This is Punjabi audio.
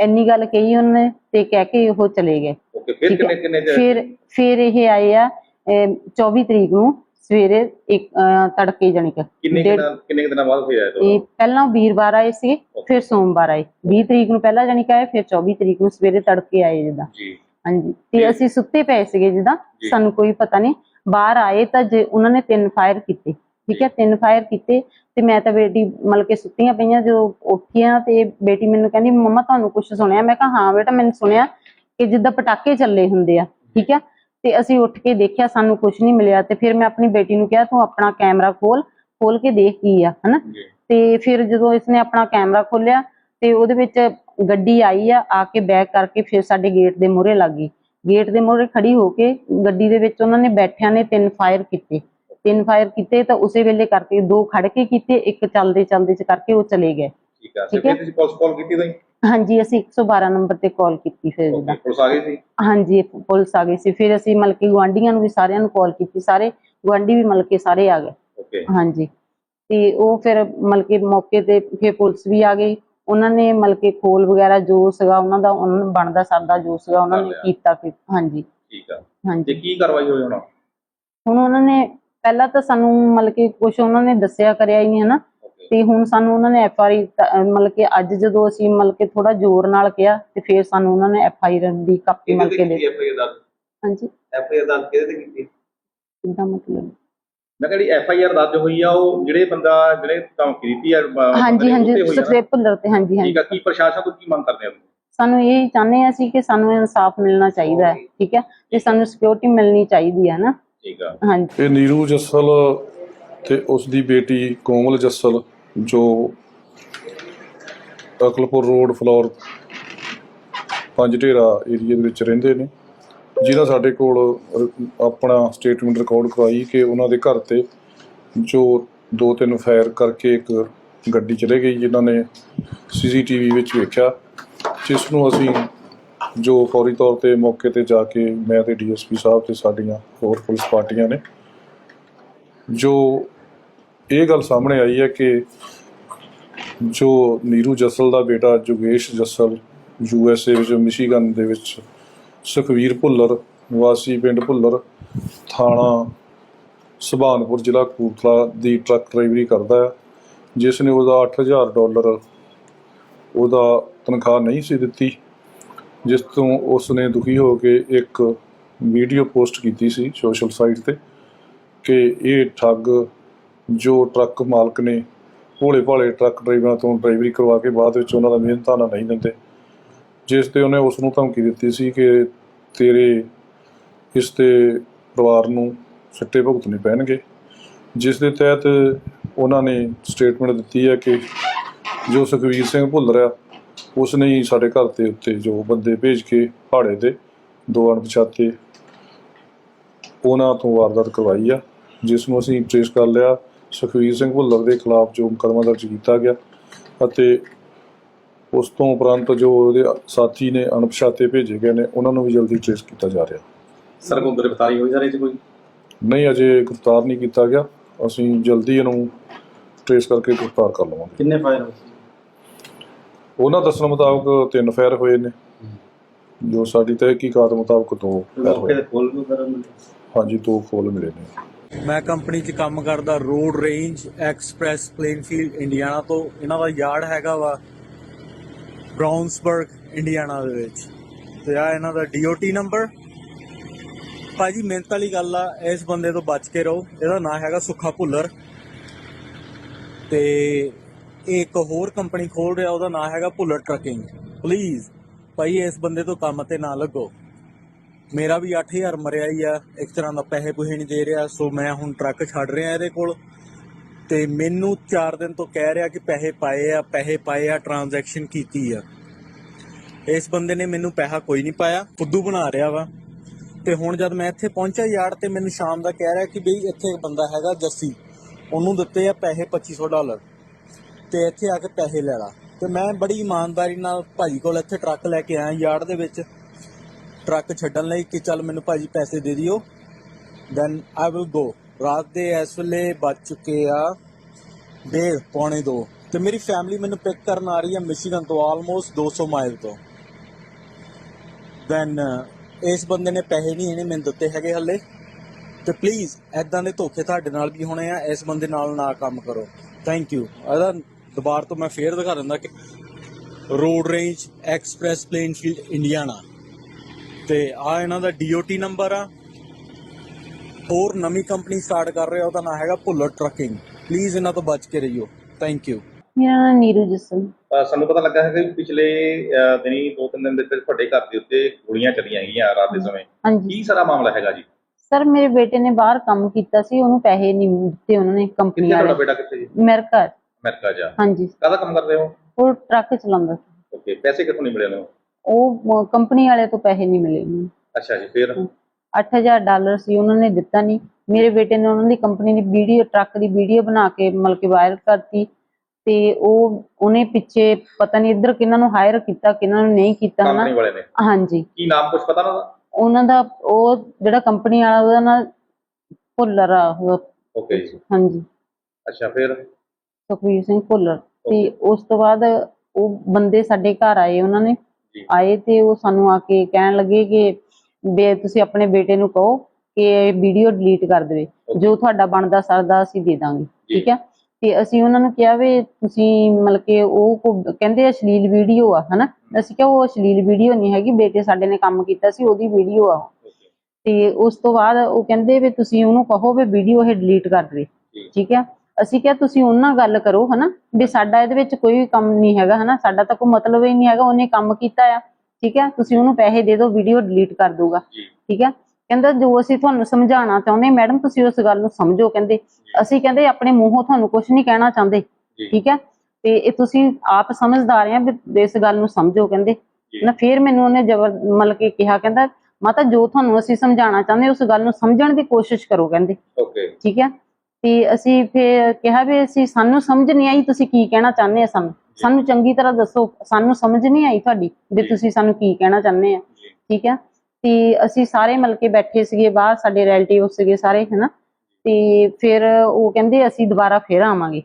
ਇੰਨੀ ਗੱਲ ਕਹੀ ਉਹਨੇ ਤੇ ਕਹਿ ਕੇ ਉਹ ਚਲੇ ਗਏ। ਓਕੇ ਫਿਰ ਠੀਕ ਹੈ। ਕਿੰਨੇ ਕਿੰਨੇ ਚਿਰ? ਫਿਰ ਫਿਰ ਇਹ ਆਏ ਆ ਅਮ, 24 ਤਰੀਕ ਨੂੰ ਸਵੇਰੇ ਇੱਕ ਅਮ, ਤੜਕੇ ਜਾਣੀ ਕਿ ਕਿੰਨੇ ਡੇਢ- ਕਿੰਨਾ ਕਿੰਨੇ ਕੁ ਦਿਨਾਂ ਬਾਅਦ ਹੋਇਆ ਇਹ ਇਹ ਪਹਿਲਾਂ ਵੀਰਵਾਰ ਆਏ ਸੀ ਫਿਰ ਸੋਮਵਾਰ ਆਏ। 20 ਤਰੀਕ ਨੂੰ ਪਹਿਲਾਂ ਜਾਣੀ ਕਿ ਆਏ ਫਿਰ 24 ਤਰੀਕ ਨੂੰ ਸਵੇਰੇ ਤੜਕੇ ਆਏ ਜਿੱਦਾਂ। ਜੀ। ਹਾਂਜੀ। ਤੇ ਅਸੀਂ ਸੁੱਤੇ ਪਏ ਸੀਗੇ ਜਿੱਦਾਂ ਜੀ। ਸਾਨੂੰ ਕੋਈ ਪਤਾ ਨਹੀਂ। ਬਾਹਰ ਆਏ ਤਾਂ ਜੇ ਉਹਨਾਂ ਨੇ ਤਿੰਨ ਫਾਇਰ ਕੀਤੇ। ਠੀਕ ਹੈ ਤਿੰਨ ਫਾਇਰ ਕੀਤੇ। ਤੇ ਮੈਂ ਤਾਂ ਬੇਟੀ ਮਤਲਬ ਕਿ ਸੁੱਤੀਆਂ ਪਈਆਂ ਜਦੋਂ ਉੱਠੀਆਂ ਤੇ ਬੇਟੀ ਮੈਨੂੰ ਕਹਿੰਦੀ ਮੰਮਾ ਤੁਹਾਨੂੰ ਕੁਝ ਸੁਣਿਆ? ਮੈਂ ਕਿਹਾ ਹਾਂ ਬੇਟਾ ਮੈਨੂੰ ਸੁਣਿਆ ਕਿ ਜਿੱਦਾਂ ਪਟਾਕੇ ਚੱਲੇ ਹੁੰਦੇ ਆ ਠੀਕ ਹੈ ਤੇ ਅਸੀਂ ਉੱਠ ਕੇ ਦੇਖਿਆ ਸਾਨੂੰ ਕੁਝ ਨਹੀਂ ਮਿਲਿਆ। ਤੇ ਫਿਰ ਮੈਂ ਆਪਣੀ ਬੇਟੀ ਨੂੰ ਕਿਹਾ ਤੂੰ ਆਪਣਾ ਕੈਮਰਾ ਖੋਲ ਖੋਲ ਕੇ ਦੇਖ ਕੀ ਆ ਹਨਾ? ਤੇ ਫਿਰ ਜਦੋਂ ਇਸਨੇ ਆਪਣਾ ਕੈਮਰਾ ਖੋਲਿਆ ਤੇ ਉਹਦੇ ਵਿੱਚ ਗੱਡੀ ਆਈ ਆ ਆ ਕੇ ਬੈਕ ਕਰਕੇ ਫਿਰ ਸਾਡੇ ਗੇਟ ਦੇ ਮੂਹਰੇ ਲੱਗ ਗਈ। ਗੇਟ ਦੇ ਮੂਹਰੇ ਖੜੀ ਹੋ ਕੇ ਗੱਡੀ ਦੇ ਵਿੱਚ ਉਹਨਾਂ ਨੇ ਬੈਠਿਆਂ ਨੇ ਤਿੰਨ ਫਾਇਰ ਕੀਤੇ। ਤਿੰਨ ਫਾਇਰ ਕੀਤੇ ਤਾਂ ਉਸੇ ਵੇਲੇ ਕਰਕੇ ਦੋ ਖੜ ਕੇ ਕੀਤੇ ਇੱਕ ਚੱਲਦੇ ਚੱਲਦੇ ਚ ਕਰਕੇ ਉਹ ਚਲੇ ਗਏ। ਠੀਕ ਆ। ਫਿਰ ਤੁਸੀਂ ਪੁਲਿਸ ਕਾਲ ਕੀਤੀ ਤਾਂ ਹਾਂਜੀ ਅਸੀਂ 112 ਨੰਬਰ ਤੇ ਕਾਲ ਕੀਤੀ ਫਿਰ ਪੁਲਿਸ ਆ ਗਈ ਸੀ? ਹਾਂਜੀ ਪੁਲਿਸ ਆ ਗਈ ਸੀ। ਫਿਰ ਅਸੀਂ ਮਤਲਬ ਕਿ ਗੁਆਂਢੀਆਂ ਨੂੰ ਵੀ ਸਾਰਿਆਂ ਨੂੰ ਕਾਲ ਕੀਤੀ ਸਾਰੇ ਗੁਆਂਢੀ ਵੀ ਮਤਲਬ ਕਿ ਸਾਰੇ ਆ ਗਏ। ਓਕੇ ਹਾਂਜੀ ਤੇ ਉਹ ਫਿਰ ਮਤਲਬ ਕਿ ਮੌਕੇ ਤੇ ਫਿਰ ਪੁਲਿਸ ਵੀ ਆ ਗਈ। ਉਹਨਾਂ ਨੇ ਮਤਲਬ ਕਿ ਖੋਲ ਵਗੈਰਾ ਜੋ ਸੀਗਾ ਉਹਨਾਂ ਦਾ ਉਹਨਾਂ ਨੂੰ ਬਣਦਾ ਸਰਦਾ ਜੋ ਸੀਗਾ ਉਹਨਾਂ ਨੇ। ਕੀਤਾ ਹਾਂਜੀ। ਠੀਕ ਆ। ਹਾਂਜੀ। ਤੇ ਕੀ ਕਾਰਵਾਈ ਹੋਈ ਹੁਣ? ਹੁਣ ਉਹਨਾਂ ਨੇ ਪਹਿਲਾਂ ਤਾਂ ਸਾਨੂੰ ਮਤਲਬ ਕਿ ਕੁਝ ਉਹਨਾਂ ਨੇ ਦੱਸਿਆ ਕਰਿਆ ਹੀ ਨਹੀਂ ਹਨਾ? ਤੇ ਹੁਣ ਸਾਨੂੰ ਉਹਨਾਂ ਨੇ ਐਫ ਆਈ ਮਤਲਬ ਕਿ ਅੱਜ ਜਦੋਂ ਅਸੀਂ ਮਤਲਬ ਕਿ ਥੋੜਾ ਜ਼ੋਰ ਨਾਲ ਕਿਹਾ ਤੇ ਫਿਰ ਸਾਨੂੰ ਉਹਨਾਂ ਨੇ ਐਫ ਆਈ ਦੀ ਕਾਪੀ ਤੇ ਕਿ ਦੇ ਆਰ ਹਾਂਜੀ। ਐਫ ਆਈ ਆਰ ਦਰਜ ਕਿਹਦੇ ਤੇ ਕੀਤੀ? ਕਿੱਦਾਂ ਮਤਲਬ ਮੈਂ ਕਿਹਾ ਜਿਹੜੀ ਐਫ ਆਈ ਆਰ ਦਰਜ ਹੋਈ ਆ ਉਹ ਜਿਹੜੇ ਬੰਦਾ ਜਿਹੜੇ ਧਮਕੀ ਦਿੱਤੀ ਆ ਹਾਂਜੀ ਹਾਂਜੀ? ਸਟ੍ਰੇਪ ਭੁੱਲਰ ਤੇ ਹਾਂਜੀ ਹਾਂਜੀ। ਠੀਕ ਆ ਕੀ ਪ੍ਰਸ਼ਾਸਨ ਤੋਂ ਕੀ ਮੰਗ ਕਰਦੇ ਆ ਸਾਨੂੰ ਇਹ ਚਾਹੁੰਦੇ ਕਿ ਸਾਨੂੰ ਇਨਸਾਫ ਮਿਲਣਾ ਚਾਹੀਦਾ ਹੈ ਠੀਕ ਹੈ? ਤੇ ਸਾਨੂੰ ਸਿਕਿਉਰਿਟੀ ਮਿਲਣੀ ਚਾਹੀਦੀ ਹੈ ਨਾ ਠੀਕ ਆ। ਹਾਂਜੀ। ਇਹ ਨੀਰੂ ਜੱਸਲ ਤੇ ਉਸ ਦੀ ਬੇਟੀ ਕੋਮਲ ਜੱਸਲ ਜੋ ਅਕਲਪੁਰ ਰੋਡ ਫਲੋਰ ਪੰਜ ਢੇਰਾ ਏਰੀਆ ਦੇ ਵਿੱਚ ਰਹਿੰਦੇ ਨੇ ਜਿਹਦਾ ਸਾਡੇ ਕੋਲ ਆਪਣਾ ਸਟੇਟਮੈਂਟ ਰਿਕਾਰਡ ਕਰਵਾਈ ਕਿ ਉਹਨਾਂ ਦੇ ਘਰ ਤੇ ਜੋ ਦੋ ਤਿੰਨ ਫਾਇਰ ਕਰਕੇ ਇੱਕ ਗੱਡੀ ਚਲੇ ਗਈ ਜਿਨ੍ਹਾਂ ਨੇ ਸੀਸੀਟੀਵੀ ਵਿੱਚ ਵੇਖਿਆ ਜਿਸ ਨੂੰ ਅਸੀਂ ਜੋ ਫੌਰੀ ਤੌਰ ਤੇ ਮੌਕੇ ਤੇ ਜਾ ਕੇ ਮੈਂ ਤੇ ਡੀਐਸਪੀ ਸਾਹਿਬ ਤੇ ਸਾਡੀਆਂ ਹੋਰ ਪੁਲਿਸ ਪਾਰਟੀਆਂ ਨੇ। ਜੋ ਇਹ ਗੱਲ ਸਾਹਮਣੇ ਆਈ ਹੈ ਕਿ ਜੋ ਨੀਰੂ ਜੱਸਲ ਦਾ ਬੇਟਾ ਜੋਗੇਸ਼ ਜੱਸਲ, ਯੂ ਐਸ ਏ ਵਿੱਚ, ਮਿਸ਼ੀਗਨ ਦੇ ਵਿੱਚ, ਸੁਖਵੀਰ ਭੁੱਲਰ ਨਿਵਾਸੀ ਪਿੰਡ ਭੁੱਲਰ, ਥਾਣਾ ਸੁਭਾਨਪੁਰ, ਜ਼ਿਲ੍ਹਾ ਕਪੂਰਥਲਾ ਦੀ ਟਰੱਕ ਡਰਾਈਵਰੀ ਕਰਦਾ ਹੈ, ਜਿਸ ਨੇ ਉਹਦਾ 8000 ਡਾਲਰ ਉਹਦਾ ਤਨਖਾਹ ਨਹੀਂ ਸੀ ਦਿੱਤੀ। ਜਿਸ ਤੋਂ ਉਸ ਨੇ ਦੁਖੀ ਹੋ ਕੇ ਇੱਕ ਵੀਡੀਓ ਪੋਸਟ ਕੀਤੀ ਸੀ ਸੋਸ਼ਲ ਸਾਈਟ ਤੇ ਕਿ ਇਹ ਠੱਗ ਜੋ ਟਰੱਕ ਮਾਲਕ ਨੇ ਭੋਲੇ ਭਾਲੇ ਟਰੱਕ ਡਰਾਈਵਰਾਂ ਤੋਂ ਡਰਾਈਵਰੀ ਕਰਵਾ ਕੇ ਬਾਅਦ ਵਿੱਚ ਉਹਨਾਂ ਦਾ ਮਿਹਨਤਾਨਾ ਨਹੀਂ ਦਿੰਦੇ, ਜਿਸ ਤੇ ਉਹਨੇ ਉਸ ਨੂੰ ਧਮਕੀ ਦਿੱਤੀ ਸੀ ਕਿ ਤੇਰੇ ਇਸ ਤੇ ਪਰਿਵਾਰ ਨੂੰ ਸੱਟੇ ਭੁਗਤਣੇ ਪੈਣਗੇ। ਜਿਸ ਦੇ ਤਹਿਤ ਉਹਨਾਂ ਨੇ ਸਟੇਟਮੈਂਟ ਦਿੱਤੀ ਹੈ ਕਿ ਜੋ ਸੁਖਵੀਰ ਸਿੰਘ ਭੁੱਲਰ ਆ ਉਸ ਨੇ ਹੀ ਸਾਡੇ ਘਰ ਦੇ ਉੱਤੇ ਜੋ ਬੰਦੇ ਭੇਜ ਕੇ ਪਹਾੜੇ ਦੇ ਦੋ ਅਣਪਛਾਤੇ ਉਹਨਾਂ ਤੋਂ ਵਾਰਦਾਤ ਕਰਵਾਈ ਆ ਜਿਸ ਨੂੰ ਅਸੀਂ ਟ੍ਰੇਸ ਕਰ ਲਿਆ। ਸੁਖਵੀਰ ਸਿੰਘ ਭੁੱਲਰ ਦੇ ਖਿਲਾਫ ਜੋ ਮੁਕੱਦਮਾ ਦਰਜ ਕੀਤਾ ਗਿਆ ਅਤੇ ਉਸ ਤੋਂ ਉਪਰੰਤ ਜੋ ਉਹਦੇ ਸਾਥੀ ਨੇ ਅਣਪਛਾਤੇ ਭੇਜੇ ਗਏ ਨੇ ਉਹਨਾਂ ਨੂੰ ਵੀ ਜਲਦੀ ਟ੍ਰੇਸ ਕੀਤਾ ਜਾ ਰਿਹਾ। ਸਰ ਕੋਈ ਗ੍ਰਿਫਤਾਰੀ ਹੋਈ ਸਰ 'ਚ ਕੋਈ? ਨਹੀਂ ਅਜੇ ਗ੍ਰਿਫਤਾਰ ਨਹੀਂ ਕੀਤਾ ਗਿਆ। ਅਸੀਂ ਜਲਦੀ ਇਹਨੂੰ ਟ੍ਰੇਸ ਕਰਕੇ ਗ੍ਰਿਫਤਾਰ ਕਰ ਲਵਾਂਗੇ। ਕਿੰਨੇ ਫਾਇਰ ਹੋਏ ਉਹਨਾਂ ਦੱਸਣ ਮੁਤਾਬਕ ਤਿੰਨ ਫਾਇਰ ਹੋਏ ਨੇ। ਜੋ ਸਾਡੀ ਤਹਿਕੀਕਾਤ ਮੁਤਾਬਕ ਦੋ ਫਾਇਰ ਹੋਏ ਤੇ ਵਗੈਰਾ ਹਾਂਜੀ, ਦੋ ਖੋਲ ਮਿਲੇ ਨੇ। ਮੈਂ ਕੰਪਨੀ 'ਚ ਕੰਮ ਕਰਦਾ, Road Range, Express Plainfield Indiana ਤੋਂ। ਇਹਨਾਂ ਦਾ ਯਾਰਡ ਹੈਗਾ ਵਾ ਬ੍ਰਾਊਨਸਬਰਗ, ਇੰਡੀਆਨਾ ਦੇ ਵਿੱਚ। ਤੇ ਆ ਇਹਨਾਂ ਦਾ ਡੀਓਟੀ ਨੰਬਰ ਭਾਜੀ, ਮਿਹਨਤ ਵਾਲੀ ਗੱਲ ਆ, ਇਸ ਬੰਦੇ ਤੋਂ ਬਚ ਕੇ ਰਹੋ। ਇਹਦਾ ਨਾਂ ਹੈਗਾ ਸੁੱਖਾ ਭੁੱਲਰ। ਤੇ ਇਹ ਇੱਕ ਹੋਰ ਕੰਪਨੀ ਖੋਲ ਰਿਹਾ, ਉਹਦਾ ਨਾਂ ਹੈਗਾ ਭੁੱਲਰ ਟਰੱਕਿੰਗ। ਪਲੀਜ਼ ਭਾਈ, ਇਸ ਬੰਦੇ ਤੋਂ ਕੰਮ ਤੇ ਨਾ ਲੱਗੋ। ਮੇਰਾ ਵੀ 8000 ਮਰਿਆ ਹੀ ਆ, ਇੱਕ ਤਰ੍ਹਾਂ ਦਾ ਪੈਸੇ ਪੂਸੇ ਨਹੀਂ ਦੇ ਰਿਹਾ, ਸੋ ਮੈਂ ਹੁਣ ਟਰੱਕ ਛੱਡ ਰਿਹਾ ਇਹਦੇ ਕੋਲ। ਤੇ ਮੈਨੂੰ 4 ਦਿਨ ਤੋਂ ਕਹਿ ਰਿਹਾ ਕਿ ਪੈਸੇ ਪਾਏ ਆ, ਪੈਸੇ ਪਾਏ ਆ ਟ੍ਰਾਂਜੈਕਸ਼ਨ ਕੀਤੀ ਆ। ਇਸ ਬੰਦੇ ਨੇ ਮੈਨੂੰ ਪੈਸਾ ਕੋਈ ਨਹੀਂ ਪਾਇਆ, ਫੁੱਦੂ ਬਣਾ ਰਿਹਾ ਵਾ। ਤੇ ਹੁਣ ਜਦ ਮੈਂ ਇੱਥੇ ਪਹੁੰਚਿਆ ਯਾਰ ਤੇ, ਮੈਨੂੰ ਸ਼ਾਮ ਦਾ ਕਹਿ ਰਿਹਾ ਕਿ ਬਈ ਇੱਥੇ ਇੱਕ ਬੰਦਾ ਹੈਗਾ ਜੱਸੀ, ਉਹਨੂੰ ਦਿੱਤੇ ਆ ਪੈਸੇ 2500 ਡਾਲਰ। ਤੇ ਇੱਥੇ ਆ ਕੇ ਪੈਸੇ ਲੈ ਲਾ। ਤੇ ਮੈਂ ਬੜੀ ਇਮਾਨਦਾਰੀ ਨਾਲ ਭਾਜੀ ਕੋਲ ਇੱਥੇ ਟਰੱਕ ਲੈ ਕੇ ਆਇਆ ਯਾਰਡ ਦੇ ਵਿੱਚ। ਟਰੱਕ ਛੱਡਣ ਲਈ ਕਿ ਚੱਲ ਮੈਨੂੰ ਭਾਜੀ ਪੈਸੇ ਦੇ ਦਿਓ। ਦੈਨ ਆਈ ਵਿਲ ਗੋ ਰਾਤ ਦੇ ਇਸ ਵੇਲੇ ਵੱਜ ਚੁੱਕੇ ਆ ਡੇਢ, ਪੌਣੇ ਦੋ। ਤੇ ਮੇਰੀ ਫੈਮਿਲੀ ਮੈਨੂੰ ਪਿਕ ਕਰਨ ਆ ਰਹੀ ਹੈ ਮਿਸ਼ੀਗਨ ਤੋਂ ਆਲਮੋਸਟ 200 ਮਾਈਲ ਤੋਂ। ਦੈਨ ਇਸ ਬੰਦੇ ਨੇ ਪੈਸੇ ਨਹੀਂ ਇਹਨੇ ਮੈਨੂੰ ਦਿੱਤੇ ਹੈਗੇ ਹੱਲੇ। ਤੇ ਪਲੀਜ਼ ਐਦਾਂ ਦੇ ਧੋਖੇ ਤੁਹਾਡੇ ਨਾਲ ਵੀ ਹੋਣੇ ਆ। ਇਸ ਬੰਦੇ ਨਾਲ ਨਾ ਕੰਮ ਕਰੋ। ਥੈਂਕ ਯੂ ਇਹਦਾ ਦੁਬਾਰ ਤੋਂ ਮੈਂ ਫੇਰ ਦਿਖਾ ਦਿੰਦਾ ਕਿ Road Range Express Plainfield Indiana. ਤੇ ਆ ਇਹਨਾਂ ਦਾ ਡੀਓਟੀ ਨੰਬਰ ਆ। ਹੋਰ ਨਵੀਂ ਕੰਪਨੀ ਸਟਾਰਟ ਕਰ ਰਿਹਾ ਉਹਦਾ ਨਾਮ ਹੈਗਾ ਭੁੱਲਰ ਟਰੱਕਿੰਗ ਪਲੀਜ਼ ਇਹਨਾਂ ਤੋਂ ਬਚ ਕੇ ਰਹੀਓ। ਥੈਂਕ ਯੂ ਮੇਰਾ ਨਾਮ ਨੀਰੂ ਜਸਨ। ਅਹ ਸਾਨੂੰ ਪਤਾ ਲੱਗਾ ਹੈ ਕਿ ਪਿਛਲੇ ਦਿਨੀ ਦੋ ਤਿੰਨ ਦਿਨ ਦੇ ਵਿੱਚ ਤੁਹਾਡੇ ਘਰ ਦੇ ਉੱਤੇ ਗੋਲੀਆਂ ਚੱਲੀਆਂ ਹੈਗੀਆਂ ਰਾਤ ਦੇ ਸਮੇਂ। ਹਾਂਜੀ। ਕੀ ਸਾਰਾ ਮਾਮਲਾ ਹੈਗਾ ਜੀ? ਸਰ ਮੇਰੇ ਬੇਟੇ ਨੇ ਬਾਹਰ ਕੰਮ ਕੀਤਾ ਸੀ ਉਹਨੂੰ ਪੈਸੇ ਨਹੀਂ ਦਿੱਤੇ ਉਹਨਾਂ ਨੇ ਕੰਪਨੀ ਤੁਹਾਡਾ ਵਾਲੇ। ਬੇਟਾ ਕਿੱਥੇ ਜੀ? ਅਮਰੀਕਾ ਅਮਰੀਕਾ ਜਾ। ਹਾਂਜੀ। ਕਾਹਦਾ ਕੰਮ ਕਰਦੇ ਹੋ? ਉਹ ਟਰੱਕ ਚਲਾਉਂਦਾ ਸੀ। ਓਕੇ ਪੈਸੇ ਕਿੱਥੋਂ ਨਹੀਂ ਮਿਲੇ ਉਹਨੂੰ? ਉਹ ਕੰਪਨੀ ਵਾਲੇ ਤੋਂ ਪੈਸੇ ਨਹੀਂ ਮਿਲੇ ਉਹਨੂੰ। ਅੱਛਾ ਜੀ ਫਿਰ? 8000 ਡਾਲਰ ਸੀ ਉਹਨਾਂ ਨੇ ਦਿੱਤਾ ਨਹੀਂ। ਮੇਰੇ ਬੇਟੇ ਨੇ ਉਹਨਾਂ ਦੀ ਕੰਪਨੀ ਦੀ ਵੀਡੀਓ ਟਰੱਕ ਦੀ ਵੀਡੀਓ ਬਣਾ ਕੇ ਮਤਲਬ ਕਿ ਵਾਇਰਲ ਕਰਤੀ। ਤੇ ਉਹ ਉਹਨੇ ਪਿੱਛੇ ਪਤਾ ਨਹੀਂ ਇੱਧਰ ਕਿਹਨਾਂ ਨੂੰ ਹਾਇਰ ਕੀਤਾ ਕਿਹਨਾਂ ਨੂੰ ਨਹੀਂ ਕੀਤਾ ਕੰਪਨੀ ਨਾ ਵਾਲੇ ਨੇ? ਹਾਂਜੀ। ਕੀ ਨਾਮ ਕੁਝ ਪਤਾ ਨਾ ਉਹਨਾਂ ਦਾ ਉਹ ਜਿਹੜਾ ਕੰਪਨੀ ਵਾਲਾ ਉਹਦਾ ਨਾਂ ਭੁੱਲਰ ਆ ਓਕੇ ਜੀ। ਹਾਂਜੀ। ਅੱਛਾ ਫਿਰ? ਸੁਖਵੀਰ ਸਿੰਘ ਭੁੱਲਰ। ਤੇ. ਉਸ ਤੋਂ ਬਾਅਦ ਉਹ ਬੰਦੇ ਸਾਡੇ ਘਰ ਆਏ ਉਹਨਾਂ ਨੇ। ਆਏ ਤੇ ਉਹ ਸਾਨੂੰ ਆ ਕੇ ਕਹਿਣ ਲੱਗੇ ਕਿ ਬੇ ਤੁਸੀਂ ਆਪਣੇ ਬੇਟੇ ਨੂੰ ਕਹੋ ਕਿ ਇਹ ਵੀਡੀਓ ਡਿਲੀਟ ਕਰ ਦੇਵੇ. ਜੋ ਤੁਹਾਡਾ ਬਣਦਾ ਸਰਦਾ ਅਸੀਂ ਦੇ ਦਾਂਗੇ। ਠੀਕ ਹੈ ਤੇ ਅਸੀਂ ਉਹਨਾਂ ਨੂੰ ਕਿਹਾ ਵੀ ਤੁਸੀਂ ਮਤਲਬ ਕਿ ਉਹ ਕਹਿੰਦੇ ਅਸ਼ਲੀਲ ਵੀਡੀਓ ਆ ਹਨਾ? ਅਸੀਂ ਕਿਹਾ ਉਹ ਅਸ਼ਲੀਲ ਵੀਡੀਓ ਨਹੀਂ ਹੈਗੀ ਬੇਟੇ ਸਾਡੇ ਨੇ ਕੰਮ ਕੀਤਾ ਸੀ ਉਹਦੀ ਵੀਡੀਓ ਆ। ਤੇ ਉਸ ਤੋਂ ਬਾਅਦ ਉਹ ਕਹਿੰਦੇ ਵੀ ਤੁਸੀਂ ਉਹਨੂੰ ਕਹੋ ਵੀ ਵੀਡੀਓ ਇਹ ਡਿਲੀਟ ਕਰ ਦੇਵੇ। ਠੀਕ ਹੈ ਅਸੀਂ ਕਿਹਾ ਤੁਸੀਂ ਉਹਨਾਂ ਨਾਲ ਗੱਲ ਕਰੋ ਹਨਾ? ਵੀ ਸਾਡਾ ਇਹਦੇ ਵਿੱਚ ਕੋਈ ਕੰਮ ਨਹੀਂ ਹੈਗਾ ਹਨਾ? ਸਾਡਾ ਤਾਂ ਕੋਈ ਮਤਲਬ ਹੀ ਨਹੀਂ ਹੈਗਾ ਉਹਨੇ ਕੰਮ ਕੀਤਾ ਆ ਠੀਕ ਹੈ ਤੁਸੀਂ ਉਹਨੂੰ ਪੈਸੇ ਦੇ ਦਿਓ ਵੀਡੀਓ ਡਿਲੀਟ ਕਰ ਦਊਗਾ ਜੀ। ਠੀਕ ਹੈ ਕਹਿੰਦਾ ਜੋ ਅਸੀਂ ਤੁਹਾਨੂੰ ਸਮਝਾਉਣਾ ਚਾਹੁੰਦੇ ਮੈਡਮ ਤੁਸੀਂ ਉਸ ਗੱਲ ਨੂੰ ਸਮਝੋ ਕਹਿੰਦੇ। ਅਸੀਂ ਕਹਿੰਦੇ ਆਪਣੇ ਮੂੰਹੋਂ ਤੁਹਾਨੂੰ ਕੁਝ ਨਹੀਂ ਕਹਿਣਾ ਚਾਹੁੰਦੇ ਠੀਕ ਹੈ ਤੇ ਇਹ ਤੁਸੀਂ ਆਪ ਸਮਝਦਾਰ ਆ ਵੀ ਇਸ ਗੱਲ ਨੂੰ ਸਮਝੋ ਕਹਿੰਦੇ। ਨਾ ਫਿਰ ਮੈਨੂੰ ਉਹਨੇ ਜ਼ਬਰ ਮਤਲਬ ਕਿ ਕਿਹਾ ਕਹਿੰਦਾ ਮਾਤਾ ਜੋ ਤੁਹਾਨੂੰ ਅਸੀਂ ਸਮਝਾਉਣਾ ਚਾਹੁੰਦੇ ਉਸ ਗੱਲ ਨੂੰ ਸਮਝਣ ਦੀ ਕੋਸ਼ਿਸ਼ ਕਰੋ ਕਹਿੰਦੇ। ਓਕੇ। ਠੀਕ ਹੈ ਤੇ ਅਸੀਂ ਫਿਰ ਕਿਹਾ ਵੀ ਅਸੀਂ ਸਾਨੂੰ ਸਮਝ ਨਹੀਂ ਆਈ ਤੁਸੀਂ ਕੀ ਕਹਿਣਾ ਚਾਹੁੰਦੇ ਆ ਸਾਨੂੰ? ਸਾਨੂੰ ਚੰਗੀ ਤਰ੍ਹਾਂ ਦੱਸੋ ਸਾਨੂੰ ਸਮਝ ਨਹੀਂ ਆਈ ਤੁਹਾਡੀ ਵੀ। ਤੁਸੀਂ ਸਾਨੂੰ ਕੀ ਕਹਿਣਾ ਚਾਹੁੰਦੇ ਆ ਠੀਕ ਹੈ ਤੇ ਅਸੀਂ ਸਾਰੇ ਮਿਲ ਕੇ ਬੈਠੇ ਸੀਗੇ ਬਾਹਰ ਸਾਡੇ ਰਿਲੇਟਿਵ ਸੀਗੇ ਸਾਰੇ ਹਨਾ? ਤੇ ਫਿਰ ਉਹ ਕਹਿੰਦੇ ਅਸੀਂ ਦੁਬਾਰਾ ਫੇਰ ਆਵਾਂਗੇ।